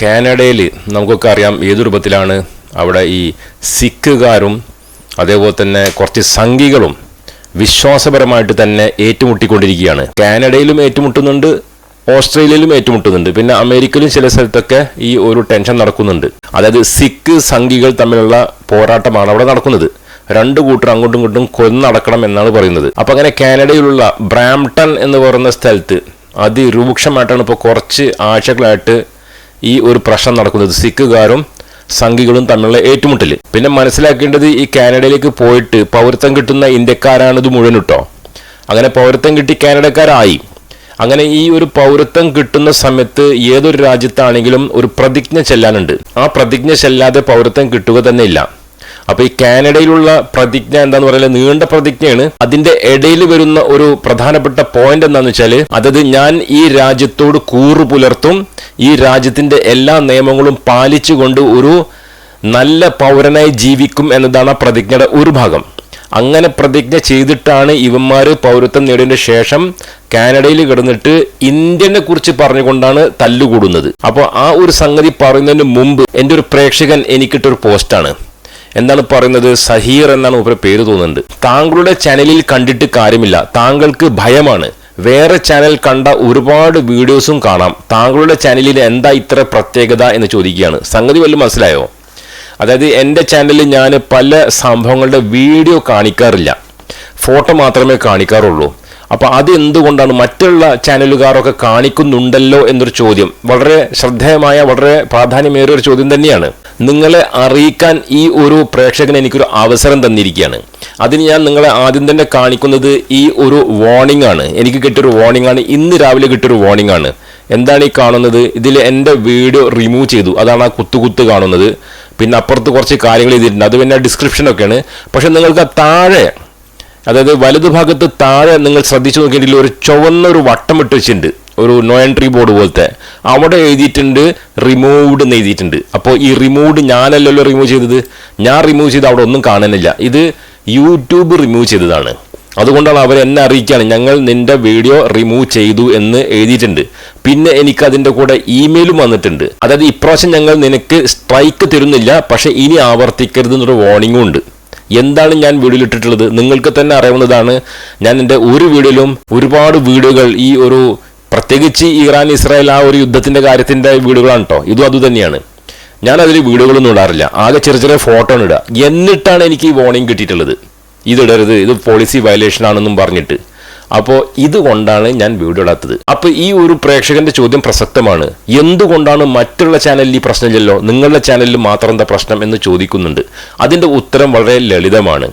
കാനഡയിൽ നമുക്കൊക്കെ അറിയാം ഏത് രൂപത്തിലാണ് അവിടെ ഈ സിഖുകാരും അതേപോലെ തന്നെ കുറച്ച് സംഘികളും വിശ്വാസപരമായിട്ട് തന്നെ ഏറ്റുമുട്ടിക്കൊണ്ടിരിക്കുകയാണ്. കാനഡയിലും ഏറ്റുമുട്ടുന്നുണ്ട് ഓസ്ട്രേലിയയിലും ഏറ്റുമുട്ടുന്നുണ്ട്. പിന്നെ അമേരിക്കയിലും ചില സ്ഥലത്തൊക്കെ ഈ ഒരു ടെൻഷൻ നടക്കുന്നുണ്ട്. അതായത് സിഖ് സംഘികൾ തമ്മിലുള്ള പോരാട്ടമാണ് അവിടെ നടക്കുന്നത്. രണ്ട് കൂട്ടർ അങ്ങോട്ടും ഇങ്ങോട്ടും കൊന്നടക്കണം എന്നാണ് പറയുന്നത്. അപ്പൊ അങ്ങനെ കാനഡയിലുള്ള ബ്രാംപ്ടൺ എന്ന് പറയുന്ന സ്ഥലത്ത് അതിരൂക്ഷമായിട്ടാണ് ഇപ്പോൾ കുറച്ച് ആഴ്ചകളായിട്ട് ഈ ഒരു പ്രശ്നം നടക്കുന്നത്. സിഖുകാരും സംഘികളും തമ്മിലുള്ള ഏറ്റുമുട്ടൽ പിന്നെ മനസ്സിലാക്കേണ്ടത് ഈ കാനഡയിലേക്ക് പോയിട്ട് പൗരത്വം കിട്ടുന്ന ഇന്ത്യക്കാരാണിത് മുഴുവൻ കേട്ടോ അങ്ങനെ പൗരത്വം കിട്ടി കാനഡക്കാരായി. അങ്ങനെ ഈ ഒരു പൗരത്വം കിട്ടുന്ന സമയത്ത് ഏതൊരു രാജ്യത്താണെങ്കിലും ഒരു പ്രതിജ്ഞ ചെല്ലാനുണ്ട്. ആ പ്രതിജ്ഞ ചെല്ലാതെ പൗരത്വം കിട്ടുക തന്നെ ഇല്ല. അപ്പൊ ഈ കാനഡയിലുള്ള പ്രതിജ്ഞ എന്താന്ന് പറയുന്നത് നീണ്ട പ്രതിജ്ഞയാണ്. അതിന്റെ ഇടയിൽ വരുന്ന ഒരു പ്രധാനപ്പെട്ട പോയിന്റ് എന്താന്ന് വെച്ചാൽ അതത് ഞാൻ ഈ രാജ്യത്തോട് കൂറു പുലർത്തും ഈ രാജ്യത്തിന്റെ എല്ലാ നിയമങ്ങളും പാലിച്ചുകൊണ്ട് ഒരു നല്ല പൗരനായി ജീവിക്കും എന്നതാണ് ആ പ്രതിജ്ഞയുടെ ഒരു ഭാഗം. അങ്ങനെ പ്രതിജ്ഞ ചെയ്തിട്ടാണ് ഇവന്മാർ പൗരത്വം നേടിയതിന് ശേഷം കാനഡയിൽ കിടന്നിട്ട് ഇന്ത്യനെ കുറിച്ച് പറഞ്ഞുകൊണ്ടാണ് തല്ലുകൂടുന്നത്. അപ്പോൾ ആ ഒരു സംഗതി പറയുന്നതിന് മുമ്പ് എന്റെ ഒരു പ്രേക്ഷകൻ എനിക്കിട്ടൊരു പോസ്റ്റാണ്. എന്താണ് പറയുന്നത് സഹീർ എന്നാണ് ഒരു പേര് തോന്നുന്നുണ്ട്. താങ്കളുടെ ചാനലിൽ കണ്ടിട്ട് കാര്യമില്ല. താങ്കൾക്ക് ഭയമാണ്. വേറെ ചാനൽ കണ്ട ഒരുപാട് വീഡിയോസും കാണാം. താങ്കളുടെ ചാനലിൽ എന്താ ഇത്ര പ്രത്യേകത എന്ന് ചോദിക്കുകയാണ്. സംഗതി വല്ലതും മനസ്സിലായോ? അതായത് എന്റെ ചാനലിൽ ഞാൻ പല സംഭവങ്ങളുടെ വീഡിയോ കാണിക്കാറില്ല. ഫോട്ടോ മാത്രമേ കാണിക്കാറുള്ളൂ. അപ്പൊ അത് എന്തുകൊണ്ടാണ് മറ്റുള്ള ചാനലുകാരൊക്കെ കാണിക്കുന്നുണ്ടല്ലോ എന്നൊരു ചോദ്യം. വളരെ ശ്രദ്ധേയമായ വളരെ പ്രാധാന്യമേറിയ ഒരു ചോദ്യം തന്നെയാണ്. നിങ്ങളെ അറിയിക്കാൻ ഈ ഒരു പ്രേക്ഷകന് എനിക്കൊരു അവസരം തന്നിരിക്കുകയാണ്. അതിന് ഞാൻ നിങ്ങളെ ആദ്യം തന്നെ കാണിക്കുന്നത് ഈ ഒരു വാർണിംഗ് ആണ്. എനിക്ക് കിട്ടിയൊരു വാർണിംഗ് ആണ്. ഇന്ന് രാവിലെ കിട്ടിയൊരു വാർണിംഗ് ആണ്. എന്താണ് ഈ കാണുന്നത്? ഇതിൽ എന്റെ വീഡിയോ റിമൂവ് ചെയ്തു. അതാണ് ആ കുത്തു കുത്ത് കാണുന്നത്. പിന്നെ അപ്പുറത്ത് കുറച്ച് കാര്യങ്ങൾ ചെയ്തിട്ടുണ്ട്. അത് പിന്നെ ഡിസ്ക്രിപ്ഷനൊക്കെയാണ് പക്ഷെ നിങ്ങൾക്ക് താഴെ അതായത് വലതുഭാഗത്ത് താഴെ നിങ്ങൾ ശ്രദ്ധിച്ചു നോക്കിയിട്ടുണ്ടെങ്കിൽ ഒരു ചുവന്ന ഒരു വട്ടം ഇട്ട് വെച്ചിട്ടുണ്ട്. ഒരു നോ എൻട്രി ബോർഡ് പോലത്തെ. അവിടെ എഴുതിയിട്ടുണ്ട് റിമൂവ്ഡ് എന്ന് എഴുതിയിട്ടുണ്ട്. അപ്പോൾ ഈ റിമൂവ്ഡ് ഞാനല്ലല്ലോ റിമൂവ് ചെയ്തത്. ഞാൻ റിമൂവ് ചെയ്ത് അവിടെ ഒന്നും കാണാനില്ല ഇത് യൂട്യൂബ് റിമൂവ് ചെയ്തതാണ്. അതുകൊണ്ടാണ് അവർ എന്നെ അറിയിക്കുകയാണ് ഞങ്ങൾ നിന്റെ വീഡിയോ റിമൂവ് ചെയ്തു എന്ന് എഴുതിയിട്ടുണ്ട്. പിന്നെ എനിക്ക് അതിന്റെ കൂടെ ഇമെയിലും വന്നിട്ടുണ്ട്. അതായത് ഇപ്രാവശ്യം ഞങ്ങൾ നിനക്ക് സ്ട്രൈക്ക് തരുന്നില്ല പക്ഷേ ഇനി ആവർത്തിക്കരുത് എന്നൊരു വാർണിംഗും ഉണ്ട്. എന്താണ് ഞാൻ വീഡിയോയിൽ ഇട്ടിട്ടുള്ളത് നിങ്ങൾക്ക് തന്നെ അറിയാവുന്നതാണ് ഞാൻ എന്റെ ഒരു വീഡിയോയിലും ഒരുപാട് വീഡിയോകൾ ഈ ഒരു പ്രത്യേകിച്ച് ഇറാൻ ഇസ്രായേൽ ആ ഒരു യുദ്ധത്തിന്റെ കാര്യത്തിന്റെ വീഡിയോകളാണ് കേട്ടോ ഇതും അതുതന്നെയാണ് ഞാൻ അതിൽ വീഡിയോകളൊന്നും ഇടാറില്ല. ആകെ ചെറിയ ചെറിയ ഫോട്ടോ ഇടുക. എന്നിട്ടാണ് എനിക്ക് ഈ വാർണിംഗ് കിട്ടിയിട്ടുള്ളത്. ഇതിടരുത് ഇത് പോളിസി വയലേഷൻ ആണെന്നും പറഞ്ഞിട്ട്. അപ്പോൾ ഇതുകൊണ്ടാണ് ഞാൻ വീഡിയോ ഇടാത്തത്. അപ്പോൾ ഈ ഒരു പ്രേക്ഷകന്റെ ചോദ്യം പ്രസക്തമാണ്. എന്തുകൊണ്ടാണ് മറ്റുള്ള ചാനലിൽ ഈ പ്രശ്നമില്ലല്ലോ നിങ്ങളുടെ ചാനലിൽ മാത്രം എന്താ പ്രശ്നം എന്ന് ചോദിക്കുന്നുണ്ട്. അതിന്റെ ഉത്തരം വളരെ ലളിതമാണ്.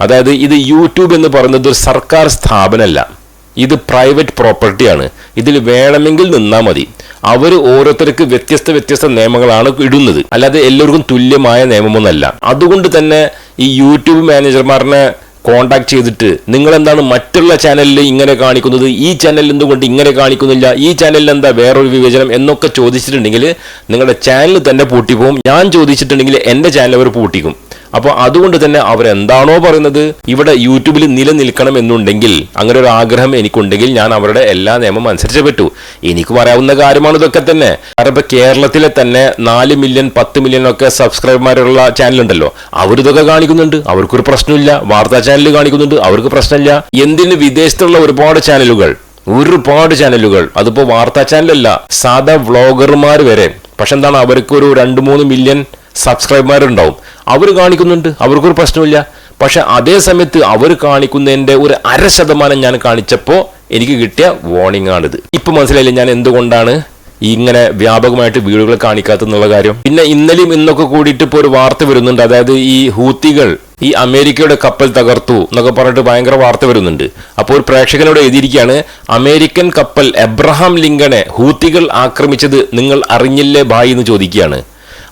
അതായത് ഇത് യൂട്യൂബ് എന്ന് പറയുന്നത് ഒരു സർക്കാർ സ്ഥാപനമല്ല. ഇത് പ്രൈവറ്റ് പ്രോപ്പർട്ടിയാണ് ഇതിൽ വേണമെങ്കിൽ നിന്നാൽ മതി. അവർ ഓരോരുത്തർക്ക് വ്യത്യസ്ത വ്യത്യസ്ത നിയമങ്ങളാണ് ഇടുന്നത്. അല്ലാതെ എല്ലാവർക്കും തുല്യമായ നിയമമൊന്നല്ല അതുകൊണ്ട് തന്നെ ഈ യൂട്യൂബ് മാനേജർമാരനെ കോണ്ടാക്ട് ചെയ്തിട്ട് നിങ്ങൾ എന്താണ് മറ്റുള്ള ചാനലിൽ ഇങ്ങനെ കാണിക്കുന്നത്? ഈ ചാനലിൽ എന്തുകൊണ്ട് ഇങ്ങനെ കാണിക്കുന്നില്ല? ഈ ചാനലിൽ എന്താ വേറൊരു വിവേചനം എന്നൊക്കെ ചോദിച്ചിട്ടുണ്ടെങ്കിൽ നിങ്ങളുടെ ചാനൽ തന്നെ പൂട്ടിപ്പോവും. ഞാൻ ചോദിച്ചിട്ടുണ്ടെങ്കിൽ എന്റെ ചാനൽ അവർ പൂട്ടിക്കും. അപ്പോൾ അതുകൊണ്ട് തന്നെ അവരെന്താണോ പറയുന്നത് ഇവിടെ യൂട്യൂബിൽ നിലനിൽക്കണം എന്നുണ്ടെങ്കിൽ അങ്ങനെ ഒരു ആഗ്രഹം എനിക്കുണ്ടെങ്കിൽ ഞാൻ അവരുടെ എല്ലാ നിയമം അനുസരിച്ച് പറ്റൂ. എനിക്ക് പറയാവുന്ന കാര്യമാണ് ഇതൊക്കെ തന്നെ. കാരണം ഇപ്പൊ കേരളത്തിലെ തന്നെ നാല് മില്യൺ പത്ത് മില്യൺ ഒക്കെ സബ്സ്ക്രൈബർമാരുള്ള ചാനലുണ്ടല്ലോ അവരിതൊക്കെ കാണിക്കുന്നുണ്ട്. അവർക്കൊരു പ്രശ്നമില്ല. വാർത്താ ചാനൽ കാണിക്കുന്നുണ്ട്. അവർക്ക് പ്രശ്നമില്ല. എന്തിന് വിദേശത്തുള്ള ഒരുപാട് ചാനലുകൾ ഒരുപാട് ചാനലുകൾ അതിപ്പോ വാർത്താ ചാനലല്ല സാധാ വ്ളോഗർമാർ വരെ. പക്ഷെ എന്താണ്? അവർക്ക് ഒരു രണ്ട് മൂന്ന് മില്യൺ സബ്സ്ക്രൈബർമാരുണ്ടാവും. അവർ കാണിക്കുന്നുണ്ട്. അവർക്കൊരു പ്രശ്നമില്ല പക്ഷെ അതേ സമയത്ത് അവർ കാണിക്കുന്നതിന്റെ ഒരു അര ശതമാനം ഞാൻ കാണിച്ചപ്പോൾ എനിക്ക് കിട്ടിയ വാർണിംഗ് ആണിത്. ഇപ്പം മനസ്സിലായില്ല ഞാൻ എന്തുകൊണ്ടാണ് ഇങ്ങനെ വ്യാപകമായിട്ട് വീടുകൾ കാണിക്കാത്തെന്നുള്ള കാര്യം? പിന്നെ ഇന്നലെയും ഇന്നൊക്കെ കൂടിയിട്ട് ഇപ്പോൾ ഒരു വാർത്ത വരുന്നുണ്ട്. അതായത് ഈ ഹൂത്തികൾ ഈ അമേരിക്കയുടെ കപ്പൽ തകർത്തു എന്നൊക്കെ പറഞ്ഞിട്ട് ഭയങ്കര വാർത്ത വരുന്നുണ്ട്. അപ്പോൾ ഒരു പ്രേക്ഷകനോട് എഴുതിയിരിക്കുകയാണ് അമേരിക്കൻ കപ്പൽ എബ്രഹാം ലിങ്കനെ ഹൂത്തികൾ ആക്രമിച്ചത് നിങ്ങൾ അറിഞ്ഞില്ലേ ബായി എന്ന് ചോദിക്കുകയാണ്.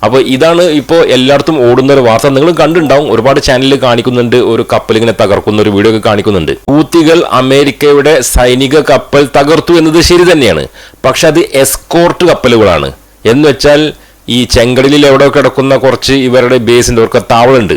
അപ്പോൾ ഇതാണ് ഇപ്പോൾ എല്ലായിടത്തും ഓടുന്ന ഒരു വാർത്ത. നിങ്ങൾ കണ്ടിട്ടുണ്ടാവും ഒരുപാട് ചാനലിൽ കാണിക്കുന്നുണ്ട് ഒരു കപ്പൽ ഇങ്ങനെ തകർക്കുന്ന ഒരു വീഡിയോ ഒക്കെ കാണിക്കുന്നുണ്ട്. ഹൂത്തികൾ അമേരിക്കയുടെ സൈനിക കപ്പൽ തകർത്തു എന്നത് ശരി തന്നെയാണ്. പക്ഷെ അത് എസ്കോർട്ട് കപ്പലുകളാണ്. എന്ന് വെച്ചാൽ ഈ ചെങ്കടലിൽ എവിടെ കിടക്കുന്ന കുറച്ച് ഇവരുടെ ബേസിന്റെ അവർക്ക് താവളുണ്ട്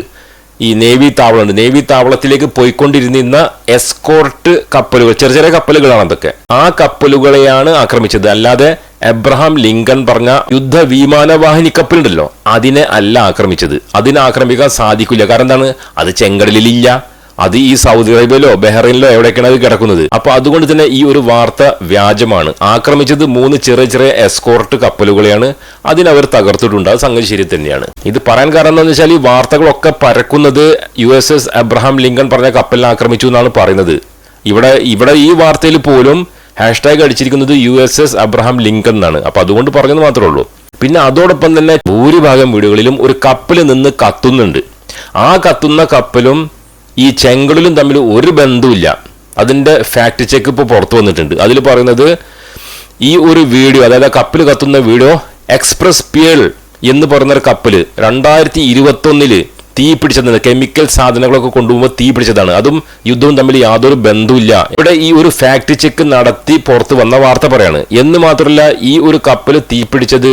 ഈ നേവി താവളമുണ്ട്. നേവി താവളത്തിലേക്ക് പോയിക്കൊണ്ടിരുന്ന എസ്കോർട്ട് കപ്പലുകൾ ചെറിയ ചെറിയ കപ്പലുകളാണ് അതൊക്കെ. ആ കപ്പലുകളെയാണ് ആക്രമിച്ചത്. അല്ലാതെ എബ്രഹാം ലിങ്കൺ പറഞ്ഞ യുദ്ധ വിമാനവാഹിനി കപ്പലുണ്ടല്ലോ അതിനെ അല്ല ആക്രമിച്ചത്. അതിനെ ആക്രമിക്കാൻ സാധിക്കില്ല. കാരണം എന്താണ്? അത് ചെങ്കടലിലില്ല. അത് ഈ സൗദി അറേബ്യയിലോ ബഹ്റൈനിലോ എവിടെയൊക്കെയാണ് അത് കിടക്കുന്നത്? അപ്പൊ അതുകൊണ്ട് തന്നെ ഈ ഒരു വാർത്ത വ്യാജമാണ്. ആക്രമിച്ചത് മൂന്ന് ചെറിയ ചെറിയ എസ്കോർട്ട് കപ്പലുകളെയാണ്. അതിനവർ തകർത്തിട്ടുണ്ട്. അത് സംഗതി ശരി തന്നെയാണ്. ഇത് പറയാൻ കാരണം എന്താണെന്ന് വെച്ചാൽ ഈ വാർത്തകളൊക്കെ പരക്കുന്നത് U S S Abraham Lincoln പറഞ്ഞ കപ്പലിനെ ആക്രമിച്ചു എന്നാണ് പറയുന്നത്. ഇവിടെ ഇവിടെ ഈ വാർത്തയിൽ പോലും hashtag അടിച്ചിരിക്കുന്നത് U S S Abraham Lincoln എന്നാണ്. അപ്പൊ അതുകൊണ്ട് പറഞ്ഞത് മാത്രമേ ഉള്ളൂ. പിന്നെ അതോടൊപ്പം തന്നെ ഭൂരിഭാഗം വീടുകളിലും ഒരു കപ്പൽ നിന്ന് കത്തുന്നുണ്ട്. ആ കത്തുന്ന കപ്പലും ഈ ചെങ്കളിലും തമ്മിൽ ഒരു ബന്ധവുമില്ല. അതിന്റെ ഫാക്ട് ചെക്ക് ഇപ്പോൾ പുറത്തു വന്നിട്ടുണ്ട്. അതിൽ പറയുന്നത് ഈ ഒരു വീഡിയോ അതായത് കപ്പൽ കത്തുന്ന വീഡിയോ എക്സ്പ്രസ് പിയൽ എന്ന് പറയുന്ന ഒരു കപ്പൽ രണ്ടായിരത്തി ഇരുപത്തി ഒന്നിൽ തീ പിടിച്ചതാണ് കെമിക്കൽ സാധനങ്ങളൊക്കെ കൊണ്ടുപോകുമ്പോൾ തീ പിടിച്ചതാണ്. അതും യുദ്ധവും തമ്മിൽ യാതൊരു ബന്ധവുമില്ല. ഇവിടെ ഈ ഒരു ഫാക്ട് ചെക്ക് നടത്തി പുറത്ത് വന്ന വാർത്ത പറയാണ്. എന്ന് മാത്രമല്ല ഈ ഒരു കപ്പൽ തീ പിടിച്ചത്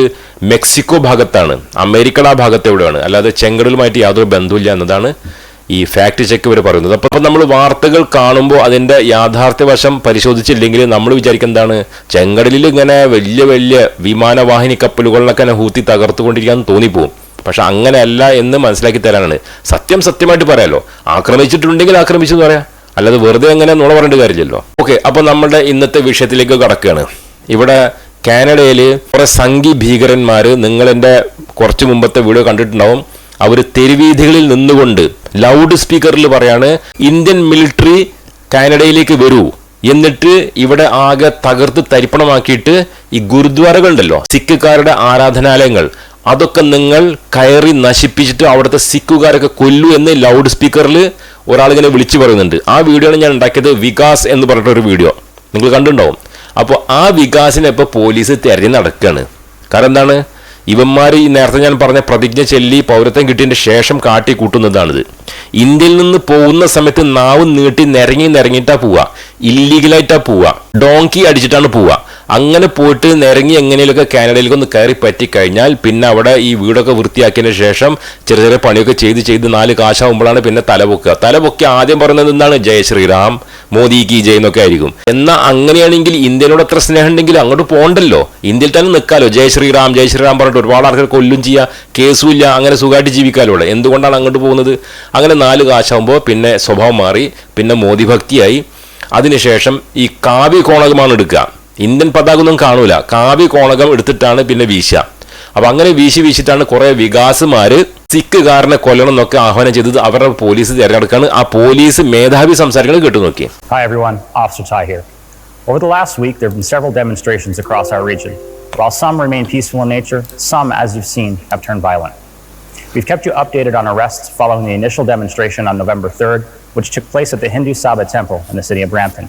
മെക്സിക്കോ ഭാഗത്താണ്. അമേരിക്കയുടെ ആ ഭാഗത്ത് എവിടെയാണ്. അല്ലാതെ ചെങ്കടലുമായിട്ട് യാതൊരു ബന്ധവുമില്ല എന്നതാണ് ഈ ഫാക്ട് ചെക്ക് ഇവർ പറയുന്നത്. അപ്പൊ നമ്മൾ വാർത്തകൾ കാണുമ്പോൾ അതിന്റെ യാഥാർത്ഥ്യവശം പരിശോധിച്ചില്ലെങ്കിൽ നമ്മൾ വിചാരിക്കും എന്താണ് ചെങ്കടലിൽ ഇങ്ങനെ വലിയ വലിയ വിമാനവാഹിനി കപ്പലുകളിലൊക്കെ ഹൂത്തി തകർത്തുകൊണ്ടിരിക്കാൻ തോന്നിപ്പോവും. പക്ഷെ അങ്ങനെയല്ല എന്ന് മനസ്സിലാക്കി തരാനാണ്. സത്യം സത്യമായിട്ട് പറയാലോ. ആക്രമിച്ചിട്ടുണ്ടെങ്കിൽ ആക്രമിച്ചു എന്ന് പറയാം. അല്ലാതെ വെറുതെ അങ്ങനെ നുണ പറയേണ്ട കാര്യമില്ലല്ലോ. ഓക്കെ അപ്പോൾ നമ്മുടെ ഇന്നത്തെ വിഷയത്തിലേക്ക് കടക്കുകയാണ്. ഇവിടെ കാനഡയിൽ കുറെ സംഘി ഭീകരന്മാർ നിങ്ങളെന്റെ കുറച്ച് മുമ്പത്തെ വീഡിയോ കണ്ടിട്ടുണ്ടാവും. അവർ തെരുവീഥികളിൽ നിന്നുകൊണ്ട് ലൗഡ് സ്പീക്കറിൽ പറയാണ് ഇന്ത്യൻ മിലിറ്ററി കാനഡയിലേക്ക് വരൂ. എന്നിട്ട് ഇവിടെ ആകെ തകർത്ത് തരിപ്പണമാക്കിയിട്ട് ഈ ഗുരുദ്വാരകളുണ്ടല്ലോ സിഖുകാരുടെ ആരാധനാലയങ്ങൾ. അതൊക്കെ നിങ്ങൾ കയറി നശിപ്പിച്ചിട്ട് അവിടുത്തെ സിക്കുകാരൊക്കെ കൊല്ലു എന്ന് ലൗഡ് സ്പീക്കറിൽ ഒരാളിങ്ങനെ വിളിച്ചു പറയുന്നുണ്ട്. ആ വീഡിയോ ഞാൻ ഉണ്ടാക്കിയത് വികാസ് എന്ന് പറഞ്ഞിട്ട് ഒരു വീഡിയോ. നിങ്ങൾ കണ്ടിട്ടുണ്ടാവും. അപ്പോൾ ആ വികാസിനെ ഇപ്പോൾ പോലീസ് തിരഞ്ഞു നടക്കുകയാണ് കാരണം എന്താണ്? ഇവന്മാർ ഈ നേരത്തെ ഞാൻ പറഞ്ഞ പ്രതിജ്ഞ ചെല്ലി പൗരത്വം കിട്ടിയതിന്റെ ശേഷം കാട്ടി കൂട്ടുന്നതാണിത്. ഇന്ത്യയിൽ നിന്ന് പോകുന്ന സമയത്ത് നാവ് നീട്ടി നിരങ്ങി നിരങ്ങിയിട്ടാണ് പോവുക. ഇല്ലീഗലായിട്ടാണ് പോവുക. ഡോങ്കി അടിച്ചിട്ടാണ് പോവുക. അങ്ങനെ പോയിട്ട് നിരങ്ങി എങ്ങനെയൊക്കെ കാനഡയിലേക്ക് ഒന്ന് കയറി പറ്റി കഴിഞ്ഞാൽ പിന്നെ അവിടെ ഈ വീടൊക്കെ വൃത്തിയാക്കിയതിന് ശേഷം ചെറിയ ചെറിയ പണിയൊക്കെ ചെയ്ത് ചെയ്ത് നാല് കാശാവുമ്പോഴാണ് പിന്നെ തലപൊക്കുക. തലപൊക്കി ആദ്യം പറയുന്നത് എന്താണ്? ജയ ശ്രീറാം മോദി കി ജയ് എന്നൊക്കെ ആയിരിക്കും. എന്നാൽ അങ്ങനെയാണെങ്കിൽ ഇന്ത്യനോട് എത്ര സ്നേഹം ഉണ്ടെങ്കിൽ അങ്ങോട്ട് പോകണ്ടല്ലോ ഇന്ത്യയിൽ തന്നെ നിൽക്കാലോ. ജയ ശ്രീറാം ജയ ശ്രീറാം പറഞ്ഞിട്ട് ഒരുപാട് ആൾക്കാർ കൊല്ലും ചെയ്യുക കേസും ഇല്ല. അങ്ങനെ സുഖമായിട്ട് ജീവിക്കാലോ ഇവിടെ. എന്തുകൊണ്ടാണ് അങ്ങോട്ട് പോകുന്നത്? അങ്ങനെ നാല് കാശാകുമ്പോൾ പിന്നെ സ്വഭാവം മാറി. പിന്നെ മോദി ഭക്തിയായി. അതിനുശേഷം ഈ കാവ്യ കോണകമാണ് എടുക്കുക. ഇന്ത്യൻ പതാക ഒന്നും കാണൂല കാവ്യ കോണകം എടുത്തിട്ടാണ് പിന്നെ വീശുക അപ്പൊ അങ്ങനെ വീശി വീശിട്ടാണ് കുറെ വികാസുമാര് സിഖുകാരനെ കൊല്ലണം എന്നൊക്കെ ആഹ്വാനം ചെയ്തത് അവരുടെ പോലീസ് തിരഞ്ഞെടുക്കാണ് ആ പോലീസ് മേധാവി സംസാരിക്കുന്നത് കേട്ടു നോക്കി. Over the last week, there have been several demonstrations across our region. While some remain peaceful in nature, some, as you've seen, have turned violent. We've kept you updated on arrests following the initial demonstration on November 3rd, which took place at the Hindu Sabha Temple in the city of Brampton.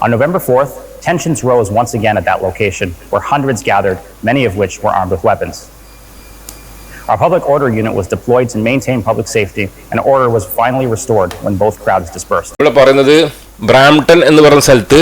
On November 4th, tensions rose once again at that location, where hundreds gathered, many of which were armed with weapons. Our public order unit was deployed to maintain public safety, and order was finally restored when both crowds dispersed. ഇവിടെ പറയുന്നത് Brampton എന്ന് പറയുന്ന സ്ഥലത്ത്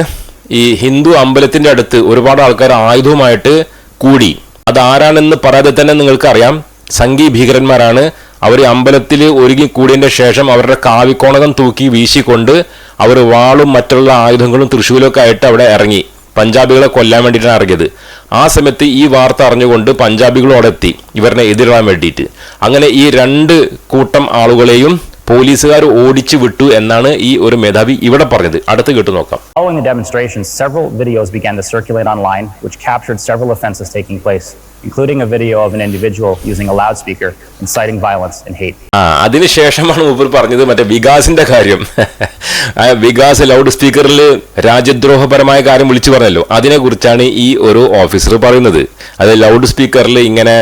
ഈ ഹിന്ദു അമ്പലത്തിന്റെ അടുത്ത് ഒരുപാട് ആൾക്കാർ ആയുധവുമായിട്ട് കൂടി അത് ആരാണെന്ന് പറയാതെ തന്നെ നിങ്ങൾക്ക് അറിയാം സംഘീ ഭീകരന്മാരാണ് അവർ അമ്പലത്തിൽ ഒരുങ്ങി കൂടിയതിന്റെ ശേഷം അവരുടെ കാവിക്കോണകം തൂക്കി വീശിക്കൊണ്ട് അവർ വാളും മറ്റുള്ള ആയുധങ്ങളും തൃശ്ശൂലൊക്കെ ആയിട്ട് അവിടെ ഇറങ്ങി. പഞ്ചാബികളെ കൊല്ലാൻ വേണ്ടിയിട്ടാണ് ഇറങ്ങിയത്. ആ സമയത്ത് ഈ വാർത്ത അറിഞ്ഞുകൊണ്ട് പഞ്ചാബികളും അവിടെ എത്തി ഇവരെ എതിരിടാൻ വേണ്ടിയിട്ട്. അങ്ങനെ ഈ രണ്ട് കൂട്ടം ആളുകളെയും പോലീസുകാർ ഓടിച്ചു വിട്ടു എന്നാണ് ഈ ഒരു മേധാവി ഇവിടെ പറഞ്ഞത് അടുത്ത് കേട്ടു നോക്കാം Following the demonstrations, several videos began to circulate online, which captured several offenses taking place, including a video of an individual using a loudspeaker inciting violence and hate. ആ അതിനുശേഷമാണ് മൂപ്പർ പറഞ്ഞത് മറ്റേ വികാസിന്റെ കാര്യം ആ വികാസ് ലൗഡ് സ്പീക്കറിൽ രാജ്യദ്രോഹപരമായ കാര്യം വിളിച്ചു പറഞ്ഞല്ലോ അതിനെക്കുറിച്ചാണ് ഈ ഒരു ഓഫീസർ പറയുന്നത് അത് ലൗഡ് സ്പീക്കറിൽ ഇങ്ങനെ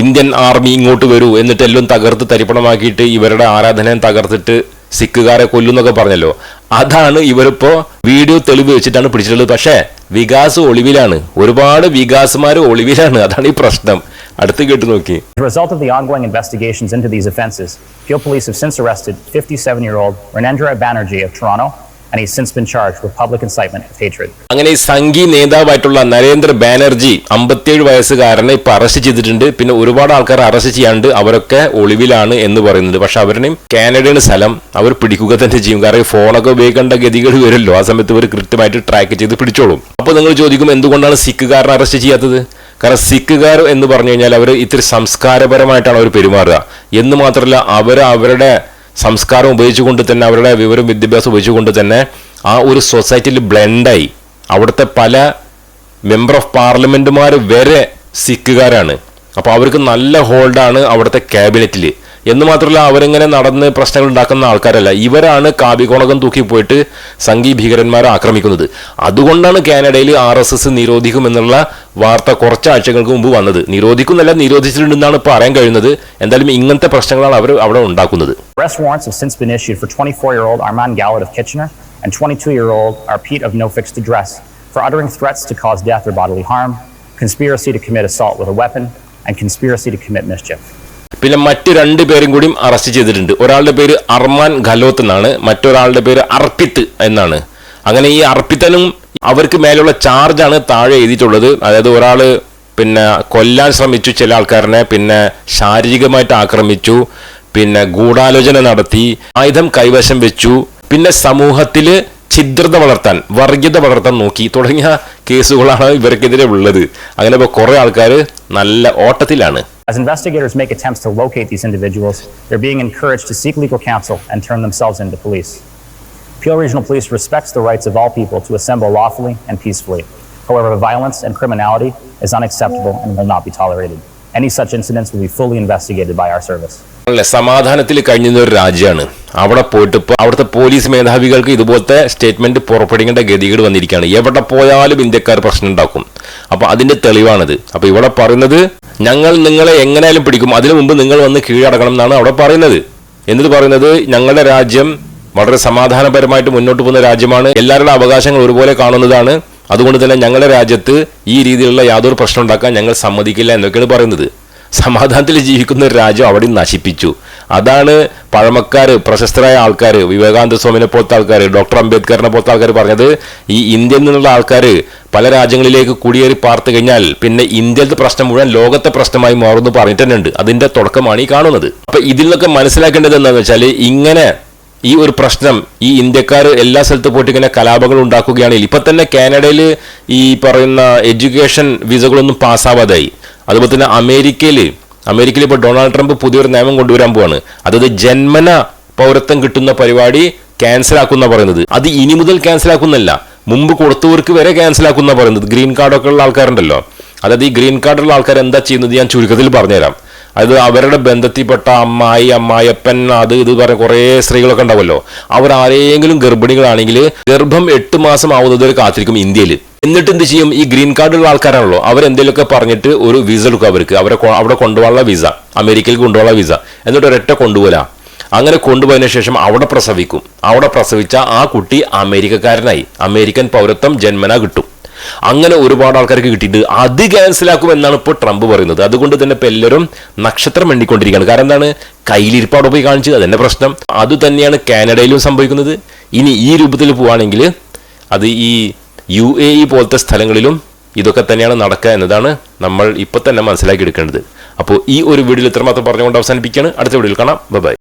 ഇന്ത്യൻ ആർമി ഇങ്ങോട്ട് വരൂ എന്നിട്ട് എല്ലാം തകർത്ത് തരിപ്പണമാക്കിയിട്ട് ഇവരുടെ ആരാധനയും തകർത്തിട്ട് സിഖുകാരെ കൊല്ലുന്നൊക്കെ പറഞ്ഞല്ലോ. അതാണ് ഇവരിപ്പോ വീഡിയോ തെളിവ് വെച്ചിട്ടാണ് പിടിച്ചിട്ടുള്ളത്. പക്ഷേ വികാസ് ഒളിവിലാണ്. ഒരുപാട് വികാസുമാർ ഒളിവിലാണ്. അതാണ് ഈ പ്രശ്നം. അടുത്ത് കേട്ട് നോക്കി. Result of the ongoing investigations into these offenses, Police have since arrested 57 year old Renendra Banerjee of Toronto and he's since been charged with public incitement of hatred. അങ്ങനെ സംഘി നേതാവായിട്ടുള്ള നരേന്ദ്ര ബാനർജി അമ്പത്തിയേഴ് വയസ്സുകാരനെ ഇപ്പൊ അറസ്റ്റ് ചെയ്തിട്ടുണ്ട്. പിന്നെ ഒരുപാട് ആൾക്കാർ അറസ്റ്റ് ചെയ്യാണ്ട് അവരൊക്കെ ഒളിവിലാണ് എന്ന് പറയുന്നത്. പക്ഷെ അവരുടെയും കാനഡയാണ് സ്ഥലം അവർ പിടിക്കുക തന്നെ ചെയ്യും. കാരണം ഫോണൊക്കെ ഉപയോഗിക്കേണ്ട ഗതികൾ വരുമല്ലോ. ആ സമയത്ത് ഇവർ കൃത്യമായിട്ട് ട്രാക്ക് ചെയ്ത് പിടിച്ചോളും. അപ്പോൾ നിങ്ങൾ ചോദിക്കും എന്തുകൊണ്ടാണ് സിഖുകാരനെ അറസ്റ്റ് ചെയ്യാത്തത്? കാരണം സിഖുകാർ എന്ന് പറഞ്ഞു കഴിഞ്ഞാൽ അവർ ഇത്തിരി സംസ്കാരപരമായിട്ടാണ് അവർ പെരുമാറുക. എന്ന് മാത്രമല്ല അവർ അവരുടെ സംസ്കാരം ഉപയോഗിച്ചുകൊണ്ട് തന്നെ അവരുടെ വിവരം വിദ്യാഭ്യാസം ഉപയോഗിച്ചുകൊണ്ട് തന്നെ ആ ഒരു സൊസൈറ്റിയിൽ ബ്ലെൻഡായി അവിടുത്തെ പല മെമ്പർ ഓഫ് പാർലമെന്റുമാർ വരെ സിഖുകാരാണ് അപ്പോൾ അവർക്ക് നല്ല ഹോൾഡാണ് അവിടുത്തെ ക്യാബിനറ്റിൽ എന്ന് മാത്രമല്ല അവരിങ്ങനെ നടന്ന് പ്രശ്നങ്ങൾ ഉണ്ടാക്കുന്ന ആൾക്കാരല്ല ഇവരാണ് കാബികോണകം തൂക്കി പോയിട്ട് സംഘീ ഭീകരന്മാരെ ആക്രമിക്കുന്നത് അതുകൊണ്ടാണ് കാനഡയിൽ ആർ എസ് എസ് നിരോധിക്കുമെന്നുള്ള വാർത്ത കുറച്ച് ആഴ്ചകൾക്ക് മുമ്പ് വന്നത് നിരോധിക്കുന്നല്ല നിരോധിച്ചിട്ടുണ്ടെന്നാണ് പറയാൻ കഴിയുന്നത് എന്തായാലും ഇങ്ങനത്തെ പ്രശ്നങ്ങളാണ് അവർ അവിടെ ഉണ്ടാക്കുന്നത് Arrest warrants have since been issued for 24 year old Armand Gallet of Kitchener and 22 year old Arpit of No Fixed Address for uttering threats to cause death or bodily harm, conspiracy to commit assault with a weapon, and conspiracy to commit mischief. പിന്നെ മറ്റു രണ്ട് പേരും കൂടിയും arrest ചെയ്തിട്ടുണ്ട്. ഒരാളുടെ പേര് അർമാൻ ഖലോത്ത് എന്നാണ് മറ്റൊരാളുടെ പേര് അർപ്പിത്ത് എന്നാണ്. അങ്ങനെ ഈ അർപ്പിത്തനും അവർക്ക് മേലുള്ള ചാർജാണ് താഴെ എഴുതിയിട്ടുള്ളത്. അതായത് ഒരാൾ പിന്നെ കൊല്ലാൻ ശ്രമിച്ചു ചില ആൾക്കാരനെ പിന്നെ ശാരീരികമായിട്ട് ആക്രമിച്ചു പിന്നെ ഗൂഢാലോചന നടത്തി ആയുധം കൈവശം വെച്ചു പിന്നെ സമൂഹത്തിൽ ഛിദ്രത വളർത്താൻ വർഗീയത വളർത്താൻ നോക്കി തുടങ്ങിയ കേസുകളാണ് ഇവർക്കെതിരെ ഉള്ളത്. അങ്ങനെ ഇപ്പോൾ കുറേ ആൾക്കാർ നല്ല ഓട്ടത്തിലാണ്. As investigators make attempts to locate these individuals, they're being encouraged to seek legal counsel and turn themselves into police. Peel Regional Police respects the rights of all people to assemble lawfully and peacefully. However, violence and criminality is unacceptable and will not be tolerated. Any such incidents will be fully investigated by our service. അല്ലേ സമാധാനത്തിൽ കഴിയുന്ന ഒരു രാജ്യമാണ് അവിടെ പോയിട്ട് ഇപ്പോൾ അവിടുത്തെ police മേധാവികൾക്ക് ഇതുപോലത്തെ സ്റ്റേറ്റ്മെന്റ് പുറപ്പെടുക്കേണ്ട ഗതികേട് വന്നിരിക്കുകയാണ്. എവിടെ പോയാലും ഇന്ത്യക്കാർ പ്രശ്നം ഉണ്ടാക്കും. അപ്പൊ അതിന്റെ തെളിവാണിത്. അപ്പോൾ ഇവിടെ പറയുന്നത് ഞങ്ങൾ നിങ്ങളെ എങ്ങനെയാലും പിടിക്കും. അതിനു മുമ്പ് നിങ്ങൾ വന്ന് കീഴടക്കണം എന്നാണ് അവിടെ പറയുന്നത്. എന്നിട്ട് പറയുന്നത് ഞങ്ങളുടെ രാജ്യം വളരെ സമാധാനപരമായിട്ട് മുന്നോട്ട് പോകുന്ന രാജ്യമാണ്. എല്ലാവരുടെ അവകാശങ്ങൾ ഒരുപോലെ കാണുന്നതാണ്. അതുകൊണ്ട് തന്നെ ഞങ്ങളുടെ രാജ്യത്ത് ഈ രീതിയിലുള്ള യാതൊരു പ്രശ്നം ഉണ്ടാക്കാൻ ഞങ്ങൾ സമ്മതിക്കില്ല എന്നൊക്കെയാണ് പറയുന്നത്. സമാധാനത്തിൽ ജീവിക്കുന്ന ഒരു രാജ്യം അവിടെ നശിപ്പിച്ചു. അതാണ് പഴമക്കാർ പ്രശസ്തരായ ആൾക്കാർ വിവേകാനന്ദ സ്വാമിനെ പോലത്തെ ആൾക്കാർ ഡോക്ടർ അംബേദ്കറിനെ പോലത്തെ ആൾക്കാർ പറഞ്ഞത് ഈ ഇന്ത്യയിൽ നിന്നുള്ള ആൾക്കാർ പല രാജ്യങ്ങളിലേക്ക് കുടിയേറി പാർത്തു കഴിഞ്ഞാൽ പിന്നെ ഇന്ത്യയിലത്തെ പ്രശ്നം മുഴുവൻ ലോകത്തെ പ്രശ്നമായി മാറുമെന്ന് പറഞ്ഞിട്ട് തന്നെ ഉണ്ട് അതിന്റെ തുടക്കമാണ് ഈ കാണുന്നത്. അപ്പോൾ ഇതിൽ നിന്നൊക്കെ മനസ്സിലാക്കേണ്ടത് എന്താണെന്ന് വെച്ചാൽ ഇങ്ങനെ ഈ ഒരു പ്രശ്നം ഈ ഇന്ത്യക്കാർ എല്ലാ സ്ഥലത്ത് പോയിട്ട് ഇങ്ങനെ കലാപങ്ങൾ ഉണ്ടാക്കുകയാണെങ്കിൽ ഇപ്പം തന്നെ കാനഡയിൽ ഈ പറയുന്ന എഡ്യൂക്കേഷൻ വിസകളൊന്നും പാസ്സാവാതായി. അതുപോലെ തന്നെ അമേരിക്കയിൽ അമേരിക്കയിൽ ഇപ്പോൾ ഡൊണാൾഡ് ട്രംപ് പുതിയൊരു നിയമം കൊണ്ടുവരാൻ പോവാണ്. അതായത് ജന്മന പൗരത്വം കിട്ടുന്ന പരിപാടി ക്യാൻസൽ ആക്കുന്ന പറയുന്നത്. അത് ഇനി മുതൽ ക്യാൻസൽ ആക്കുന്നല്ല. മുമ്പ് കൊടുത്തവർക്ക് വരെ ക്യാൻസൽ ആക്കുന്ന പറയുന്നത്. ഗ്രീൻ കാർഡൊക്കെ ഉള്ള ആൾക്കാരുണ്ടല്ലോ. അതായത് ഈ ഗ്രീൻ കാർഡുള്ള ആൾക്കാർ എന്താ ചെയ്യുന്നത് ഞാൻ ചുരുക്കത്തിൽ പറഞ്ഞുതരാം. അതായത് അവരുടെ ബന്ധത്തിൽപ്പെട്ട അമ്മായി അമ്മായപ്പൻ അത് ഇത് പറഞ്ഞ കുറേ സ്ത്രീകളൊക്കെ ഉണ്ടാവുമല്ലോ. അവർ ആരെങ്കിലും ഗർഭിണികളാണെങ്കിൽ ഗർഭം എട്ട് മാസം ആവുന്നത് വരെ കാത്തിരിക്കും ഇന്ത്യയിൽ എന്നിട്ട് എന്ത് ചെയ്യും? ഈ ഗ്രീൻ കാർഡുള്ള ആൾക്കാരാണല്ലോ. അവരെന്തെങ്കിലുമൊക്കെ പറഞ്ഞിട്ട് ഒരു വിസ എടുക്കും അവർക്ക്. അവരെ അവിടെ കൊണ്ടുപോകാനുള്ള വിസ അമേരിക്കയിൽ കൊണ്ടുപോകാനുള്ള വിസ എന്നിട്ട് ഒരൊറ്റ കൊണ്ടുപോലാ. അങ്ങനെ കൊണ്ടുപോയതിനു ശേഷം അവിടെ പ്രസവിക്കും. അവിടെ പ്രസവിച്ച ആ കുട്ടി അമേരിക്കക്കാരനായി. അമേരിക്കൻ പൗരത്വം ജന്മന കിട്ടും. അങ്ങനെ ഒരുപാട് ആൾക്കാർക്ക് കിട്ടിയിട്ട് അത് ക്യാൻസലാക്കും എന്നാണ് ഇപ്പോൾ ട്രംപ് പറയുന്നത്. അതുകൊണ്ട് തന്നെ ഇപ്പോൾ എല്ലാവരും നക്ഷത്രം എണ്ണിക്കൊണ്ടിരിക്കുകയാണ്. കാരണം എന്താണ്? കയ്യിലിരിപ്പ് അവിടെ പോയി കാണിച്ചത് അതെന്നെ പ്രശ്നം. അത് തന്നെയാണ് കാനഡയിലും സംഭവിക്കുന്നത്. ഇനി ഈ രൂപത്തിൽ പോവുകയാണെങ്കിൽ അത് ഈ യു എ ഇ പോലത്തെ സ്ഥലങ്ങളിലും ഇതൊക്കെ തന്നെയാണ് നടക്കുക എന്നതാണ് നമ്മൾ ഇപ്പോൾ തന്നെ മനസ്സിലാക്കി എടുക്കേണ്ടത് അപ്പോൾ ഈ ഒരു വീഡിയോയിൽ ഇത്രമാത്രം പറഞ്ഞുകൊണ്ട് അവസാനിപ്പിക്കുകയാണ്. അടുത്ത വീഡിയോയിൽ കാണാം. ബൈ.